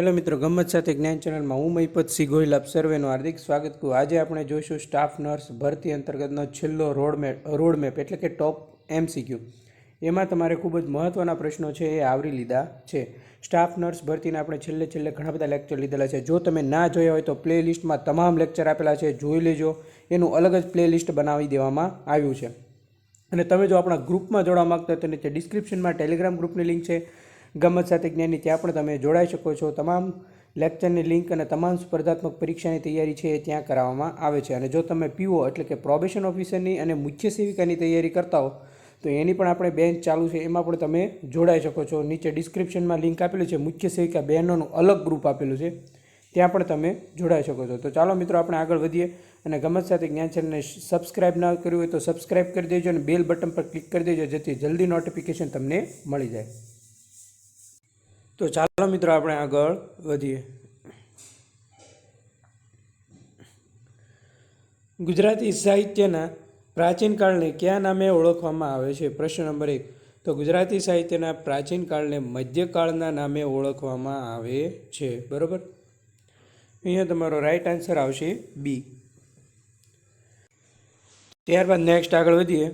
Hello મિત્રો ગમત સાથે જ્ઞાન ચેનલમાં હું મહિપતસિંહ ગોહિલ, આપ સર્વેનું હાર્દિક સ્વાગત કરું. આજે આપણે જોઈશું સ્ટાફ નર્સ ભરતી અંતર્ગતનો છેલ્લો રોડ મેપ રોડ મેપ એટલે કે ટોપ એમસીક્યુ એમાં તમારે ખૂબ જ મહત્ત્વના પ્રશ્નો છે, એ આવરી લીધા છે. સ્ટાફ નર્સ ભરતીના આપણે છેલ્લે છેલ્લે ઘણા બધા લેક્ચર લીધેલા છે. જો તમે ના જોયા હોય તો પ્લે લિસ્ટમાં તમામ લેક્ચર આપેલા છે, જોઈ લેજો. એનું અલગ જ પ્લે લિસ્ટ બનાવી દેવામાં આવ્યું છે. અને તમે જો આપણા ગ્રુપમાં જોડવા માગતા હોય તો નીચે ડિસ્ક્રિપ્શનમાં ટેલિગ્રામ ગ્રુપની લિંક છે. ગમત સાથે જ્ઞાનની ત્યાં પણ તમે જોડાઈ શકો છો. તમામ લેક્ચરની લિંક અને તમામ સ્પર્ધાત્મક પરીક્ષાની તૈયારી છે એ ત્યાં કરાવવામાં આવે છે. અને જો તમે પીઓ એટલે કે પ્રોબેશન ઓફિસરની અને મુખ્ય સેવિકાની તૈયારી કરતા હો, તો એની પણ આપણે બેન્ચ ચાલુ છે. એમાં પણ તમે જોડાઈ શકો છો. નીચે ડિસ્ક્રિપ્શનમાં લિંક આપેલું છે. મુખ્ય સેવિકા બહેનોનું અલગ ગ્રુપ આપેલું છે. ત્યાં પણ તમે જોડાઈ શકો છો. તો ચાલો મિત્રો, આપણે આગળ વધીએ અને ગમત સાથે જ્ઞાન ચેનલને સબસ્ક્રાઇબ ના કર્યું હોય તો સબસ્ક્રાઇબ કરી દેજો અને બેલ બટન પર ક્લિક કરી દેજો જેથી જલ્દી નોટિફિકેશન તમને મળી જાય. તો ચાલો મિત્રો આપણે આગળ વધીએ. ગુજરાતી સાહિત્યના પ્રાચીન કાળને કયા નામે ઓળખવામાં આવે છે? પ્રશ્ન નંબર એક. તો ગુજરાતી સાહિત્યના પ્રાચીન કાળને મધ્યકાળના નામે ઓળખવામાં આવે છે. બરાબર? અહીંયા તમારો રાઈટ આન્સર આવશે બી ત્યારબાદ નેક્સ્ટ આગળ વધીએ.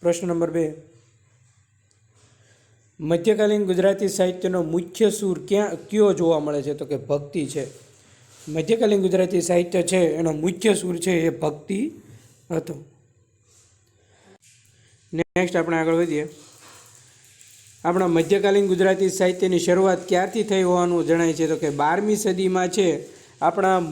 પ્રશ્ન નંબર બે. મધ્યકાલીન ગુજરાતી સાહિત્યનો મુખ્ય સૂર ક્યાં, કયો જોવા મળે છે? તો કે ભક્તિ છે. મધ્યકાલીન ગુજરાતી સાહિત્ય છે, એનો મુખ્ય સૂર છે એ ભક્તિ હતો. નેક્સ્ટ આપણે આગળ વધીએ. આપણા મધ્યકાલીન ગુજરાતી સાહિત્યની શરૂઆત ક્યારથી થઈ હોવાનું જણાય છે? તો કે બારમી સદીમાં છે. આપણા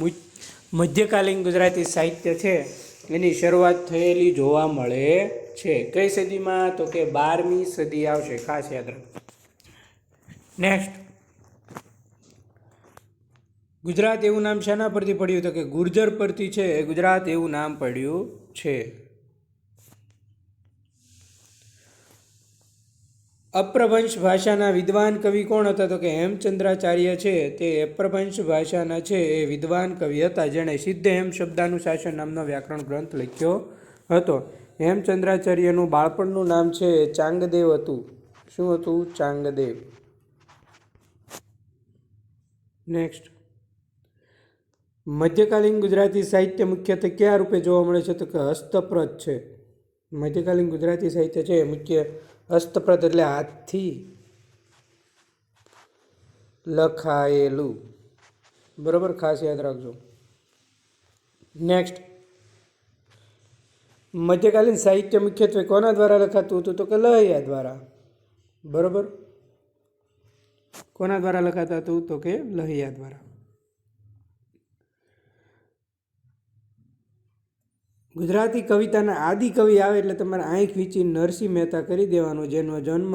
મધ્યકાલીન ગુજરાતી સાહિત્ય છે. એની શરૂઆત થયેલી જોવા મળે છે. કઈ સદીમાં? તો કે બારમી સદી આવશે. ખાસ યાદ રાખો નેક્સ્ટ ગુજરાત એવું નામ શેના પરથી પડ્યું? તો કે ગુર્જર પરથી છે. ગુજરાત એવું નામ પડ્યું છે. અપ્રભંશ ભાષાના વિદ્વાન કવિ કોણ હતા? તો કે હેમચંદ્રાચાર્ય છે. તે અપ્રભંશ ભાષાના છે. એ વિદ્વાન કવિ હતા. જેણે સિદ્ધ હેમ શબ્દાનુશાસન નામનો વ્યાકરણ ગ્રંથ લખ્યો હતો. હેમચંદ્રાચાર્યનું બાળપણનું નામ છે ચાંગદેવ હતું. શું હતું? ચાંગદેવ. નેક્સ્ટ મધ્યકાલીન ગુજરાતી સાહિત્ય મુખ્યત્વે કયા રૂપે જોવા મળે છે? તો કે હસ્તપ્રત છે. મધ્યકાલીન ગુજરાતી સાહિત્ય છે એ મુખ્ય હસ્તપ્રત એટલે હાથથી લખાયેલું. બરાબર? ખાસ યાદ રાખજો. નેક્સ્ટ મધ્યકાલીન સાહિત્ય મુખ્યત્વે કોના દ્વારા લખાતું હતું તો કે લહૈયા દ્વારા. બરાબર? કોના દ્વારા લખાતા હતું તો કે લહૈયા દ્વારા. ગુજરાતી કવિતાના આદિ કવિ આવે એટલે તમારે આંખ વીંચી નરસિંહ મહેતા કરી દેવાનો, જેનો જન્મ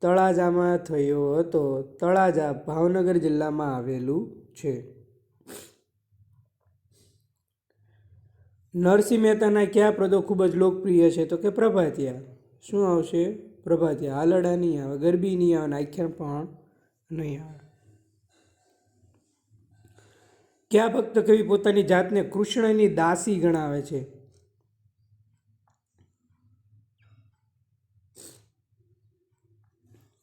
તળાજામાં થયો હતો. તળાજા ભાવનગર જિલ્લામાં આવેલું છે. નરસિંહ મહેતાના કયા પદો ખૂબ જ લોકપ્રિય છે? તો કે પ્રભાતિયા. શું આવશે? પ્રભાતિયા. હાલડા નહીં આવે, ગરબી નહીં આવે ને આખ્યાન પણ નહીં આવે. કયા ભક્ત કવિ પોતાની જાતને કૃષ્ણની દાસી ગણાવે છે?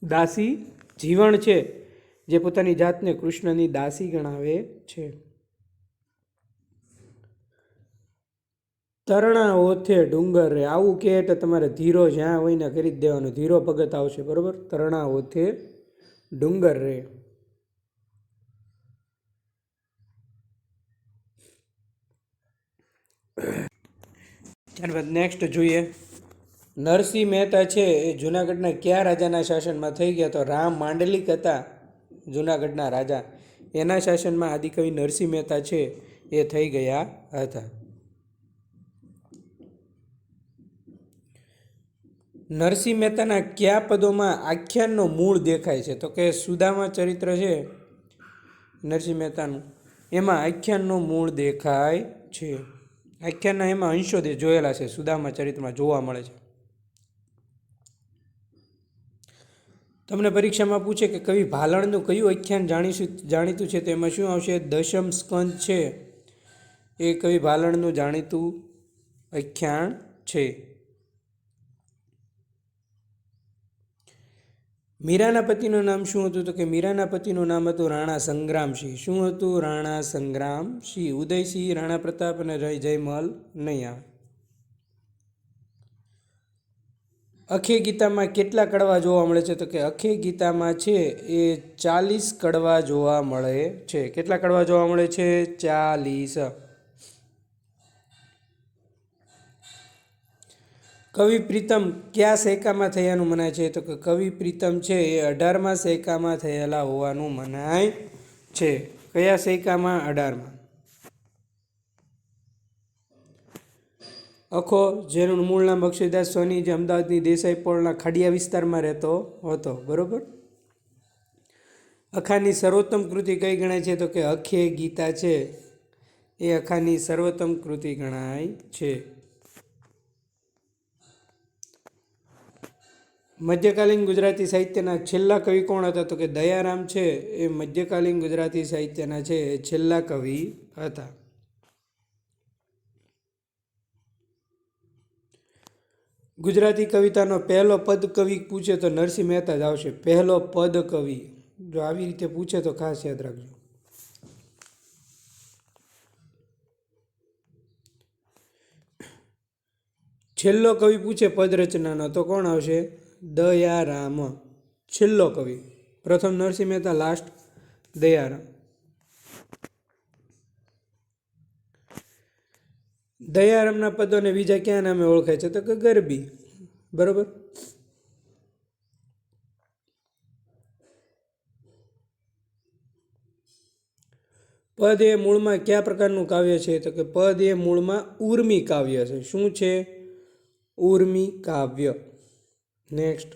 દાસી જીવણ છે, જે પોતાની જાતને કૃષ્ણની દાસી ગણાવે છે. તરણા ઓથે ડુંગર રે. આવું કહે તો તમારે ધીરો જ્યાં હોય ને કરી જ દેવાનો. ધીરો ભગત આવશે, બરાબર? તરણા ઓથે ડુંગર રે. ત્યારબાદ નેક્સ્ટ જોઈએ. નરસિંહ મહેતા છે, એ જૂનાગઢના કયા રાજાના શાસનમાં થઈ ગયા? તો રામ માંડલિક હતા જૂનાગઢના રાજા. એના શાસનમાં આદિકવિ નરસિંહ મહેતા છે, એ થઈ ગયા હતા. નરસિંહ મહેતાના કયા પદોમાં આખ્યાનનો મૂળ દેખાય છે? તો કે સુદામા ચરિત્ર છે નરસિંહ મહેતાનું. એમાં આખ્યાનનો મૂળ દેખાય છે. આખ્યાનના એમાં અંશો જોયેલા છે, સુદામા ચરિત્રમાં જોવા મળે છે. તમને પરીક્ષામાં પૂછે કે કવિ ભાલણનું કયું આખ્યાન જાણીશું જાણીતું છે? તો એમાં શું આવશે? દશમ સ્કંદ છે. એ કવિ ભાલણનું જાણીતું આખ્યાન છે. મીરાના પતિનું નામ શું હતું? તો કે મીરાના પતિનું નામ હતું રાણા સંગ્રામસિંહ. શું હતું? રાણા સંગ્રામસિંહ. ઉદયસિંહ, રાણા પ્રતાપ અને જય જયમલ આવે અખે ગીતામાં કેટલા કડવા જોવા મળે છે? તો કે અખે ગીતામાં છે એ ચાલીસ કડવા જોવા મળે છે. કેટલા કડવા જોવા મળે છે? ચાલીસ. કવિ પ્રીતમ કયા સૈકામાં થયાનું મનાય છે? તો કે કવિ પ્રીતમ છે એ અઢારમા સૈકામાં થયેલા હોવાનું મનાય છે. કયા સૈકામાં અઢારમાં. અખો જેનું મૂળ નામ અક્ષયદાસ સોની જે અમદાવાદની દેસાઈ પોળના ખાડિયા વિસ્તારમાં રહેતો હતો, બરોબર? અખાની સર્વોત્તમ કૃતિ કઈ ગણાય છે? તો કે અખે ગીતા છે. એ અખાની સર્વોત્તમ કૃતિ ગણાય છે. મધ્યકાલીન ગુજરાતી સાહિત્યના છેલ્લા કવિ કોણ હતા તો કે દયારામ છે, એ મધ્યકાલીન ગુજરાતી સાહિત્યના છે, એ છેલ્લા કવિ હતા. ગુજરાતી કવિતાનો પહેલો પદ કવિ પૂછે તો નરસિંહ મહેતા જ આવશે. પહેલો પદ કવિ જો આવી રીતે પૂછે તો ખાસ યાદ રાખજો. છેલ્લો કવિ પૂછે પદ રચનાનો તો કોણ આવશે? દયારામ. છેલ્લો કવિ. પ્રથમ નરસિંહ મહેતા લાસ્ટ દયારામ. દયારામના પદોને બીજા ક્યાં નામે ઓળખાય છે? તો કે ગરબી. બરોબર? પદ એ મૂળમાં કયા પ્રકારનું કાવ્ય છે? તો કે પદ એ મૂળમાં ઉર્મી કાવ્ય છે. શું છે? ઉર્મી કાવ્ય. નેક્સ્ટ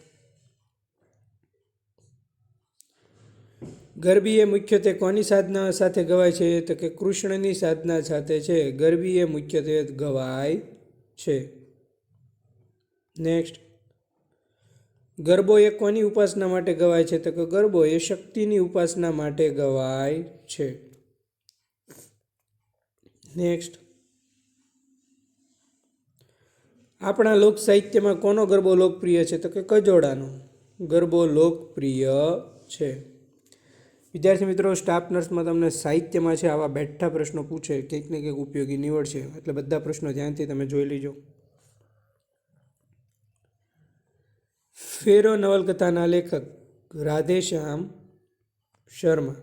ગરબી એ મુખ્યત્વે કોની સાધના સાથે ગવાય છે? તો કે કૃષ્ણની સાધના સાથે છે. ગરબી એ મુખ્યત્વે ગવાય છે. નેક્સ્ટ ગરબો એ કોની ઉપાસના માટે ગવાય છે? તો કે ગરબો એ શક્તિની ઉપાસના માટે ગવાય છે. નેક્સ્ટ આપણા લોક સાહિત્યમાં કોનો ગરબો લોકપ્રિય છે? તો કે કજોડાનો. ગરબો લોકપ્રિય છે. વિદ્યાર્થી મિત્રો સ્ટાફ નર્સમાં તમને સાહિત્યમાં છે આવા બેઠા પ્રશ્નો પૂછે, કંઈક ને કંઈક ઉપયોગી નીવડશે. એટલે બધા પ્રશ્નો ધ્યાનથી તમે જોઈ લીજો. ફેરો નવલકથાના લેખક રાધેશ્યામ શર્મા.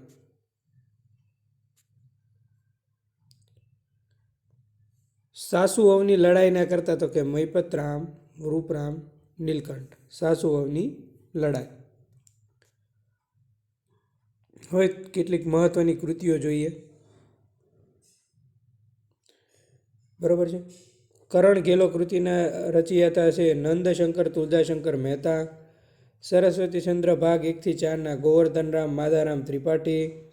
સાસુ વહુની લડાઈ ના કરતા તો કે મૈપતરામ રૂપરામ, નીલકંઠ સાસુ વહુની લડાઈ. હવે કેટલીક મહત્વની કૃતિઓ જોઈએ. બરોબર છે? કરણ ગેલો કૃતિના રચયિતા છે, નંદશંકર તુલજાશંકર મહેતા સરસ્વતીચંદ્ર ભાગ એકથી ચારના ગોવર્ધનરામ માધારામ ત્રિપાઠી,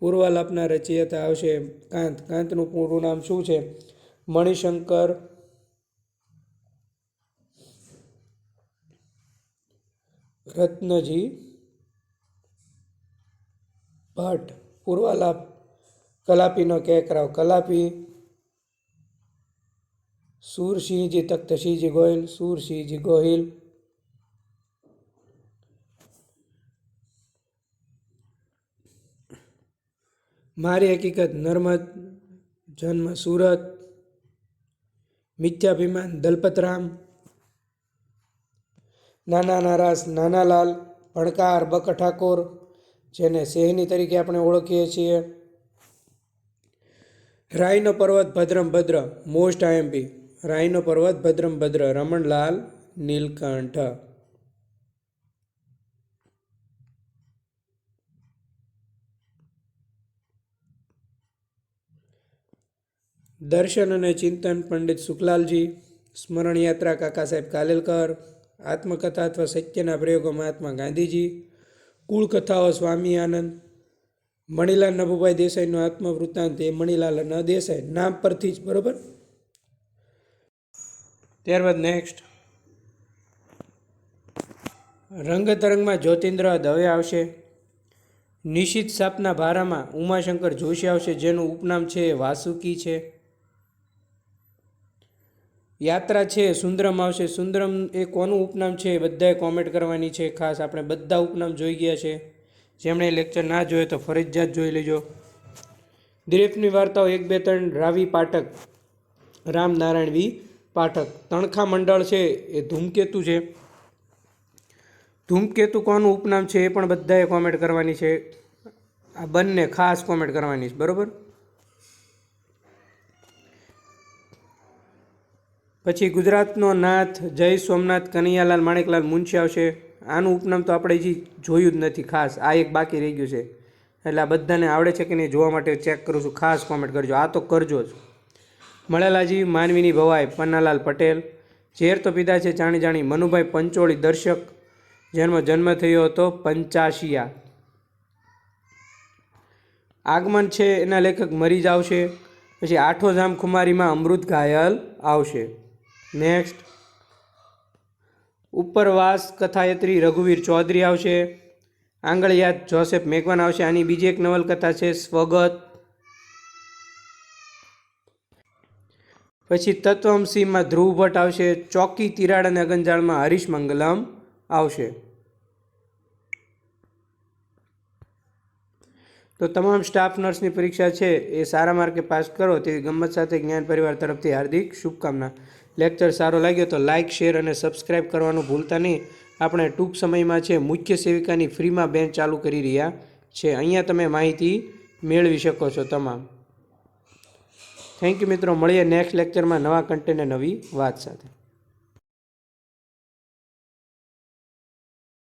પૂર્વાલાપના રચયિતા આવશે કાંત. કાંતનું પૂરું નામ શું છે? મણિશંકર, રત્નજી ભટ્ટ પૂર્વાલાપ કલાપીનો કેકરાવ કલાપી, સુરસિંહજી તખ્તસિંહજી ગોહિલ, સુરસિંહજી ગોહિલ, મારી હકીકત નર્મદ જન્મ સુરત મિથ્યાભિમાન, દલપતરામ, નાના નારાસ, નાનાલાલ, ભણકાર, બક ઠાકોર, જેને સેહની તરીકે આપણે ઓળખીએ છીએ. રાયનો પર્વત ભદ્રમ ભદ્ર, મોસ્ટ આઈએમપી રાયનો પર્વત ભદ્રમ ભદ્ર, રમણલાલ નીલકંઠ. દર્શન અને ચિંતન પંડિત સુખલાલજી, સ્મરણ યાત્રા કાકા સાહેબ કાલેલકર, આત્મકથા અથવા સત્યના પ્રયોગો મહાત્મા ગાંધીજી, કુળકથાઓ સ્વામી આનંદ, મણિલાલ નભુભાઈ દેસાઈનો આત્મવૃત્તાંત એ મણિલાલ ન દેસાઈ, નામ પરથી જ, બરોબર? ત્યારબાદ નેક્સ્ટ રંગતરંગમાં જ્યોતિન્દ્ર દવે આવશે. નિશિત સાપના ભારામાં ઉમાશંકર જોશી આવશે, જેનું ઉપનામ છે વાસુકી છે. યાત્રા છે, સુંદરમ આવશે. સુંદરમ એ કોનું ઉપનામ છે બધાએ કોમેન્ટ કરવાની છે. ખાસ આપણે બધા ઉપનામ જોઈ ગયા છે. જેમણે લેક્ચર ના જોયો તો ફરજિયાત જોઈ લેજો. દિલીપની વાર્તાઓ એક, બે, ત્રણ, રાવી પાઠક, રામનારાયણ વી પાઠક. તણખા મંડળ છે, એ ધૂમકેતુ છે. ધૂમકેતુ કોનું ઉપનામ છે એ પણ બધાએ કોમેન્ટ કરવાની છે. આ બંને ખાસ કોમેન્ટ કરવાની છે. બરાબર? પછી ગુજરાતનો નાથ જય સોમનાથ, કનૈયાલાલ, માણેકલાલ મુનશી આવશે. આનું ઉપનામ તો આપણે હજી જોયું જ નથી ખાસ. આ એક બાકી રહી ગયું છે. એટલે આ બધાને આવડે છે કે નહીં જોવા માટે ચેક કરું છું. ખાસ કોમેન્ટ કરજો. આ તો કરજો જ. મળેલાજી માનવીની ભવાઈ, પન્નાલાલ પટેલ. ઝેર તો પીધા છે જાણી જાણી. મનુભાઈ પંચોળી, દર્શક. જેનો જન્મ થયો હતો પંચાશિયા. આગમન છે એના લેખક મરી જ આવશે. પછી આઠો જામ ખુમારીમાં અમૃત ઘાયલ આવશે. નેક્સ્ટ ઉપરવાસ કથાયત્રી રઘુવીર ચૌધરી આવશે. આંગળિયાત જોસેફ મેઘવાન આવશે. આની બીજી એક નવલકથા છે, સ્વગત. પછી તત્વમસિંહમાં ધ્રુવ ભટ્ટ આવશે. ચોકી તિરાડ અને અગંજાળમાં હરીશ મંગલમ આવશે. તો તમામ સ્ટાફ નર્સની પરીક્ષા છે. એ સારા માર્કે પાસ કરો તેવી ગમત સાથે જ્ઞાન પરિવાર તરફથી હાર્દિક શુભકામના. લેક્ચર સારો લાગ્યો તો લાઇક શેર અને સબસ્ક્રાઇબ કરવાનું ભૂલતા નહીં. આપણે ટૂંક સમયમાં છે, મુખ્ય સેવિકાની ફ્રીમાં બેંચ ચાલુ કરી રહ્યા છે. અહીંયા તમે માહિતી મેળવી શકો છો તમામ. થેન્ક યુ મિત્રો. મળીએ નેક્સ્ટ લેક્ચરમાં નવા કન્ટેન્ટ નવી વાત સાથે.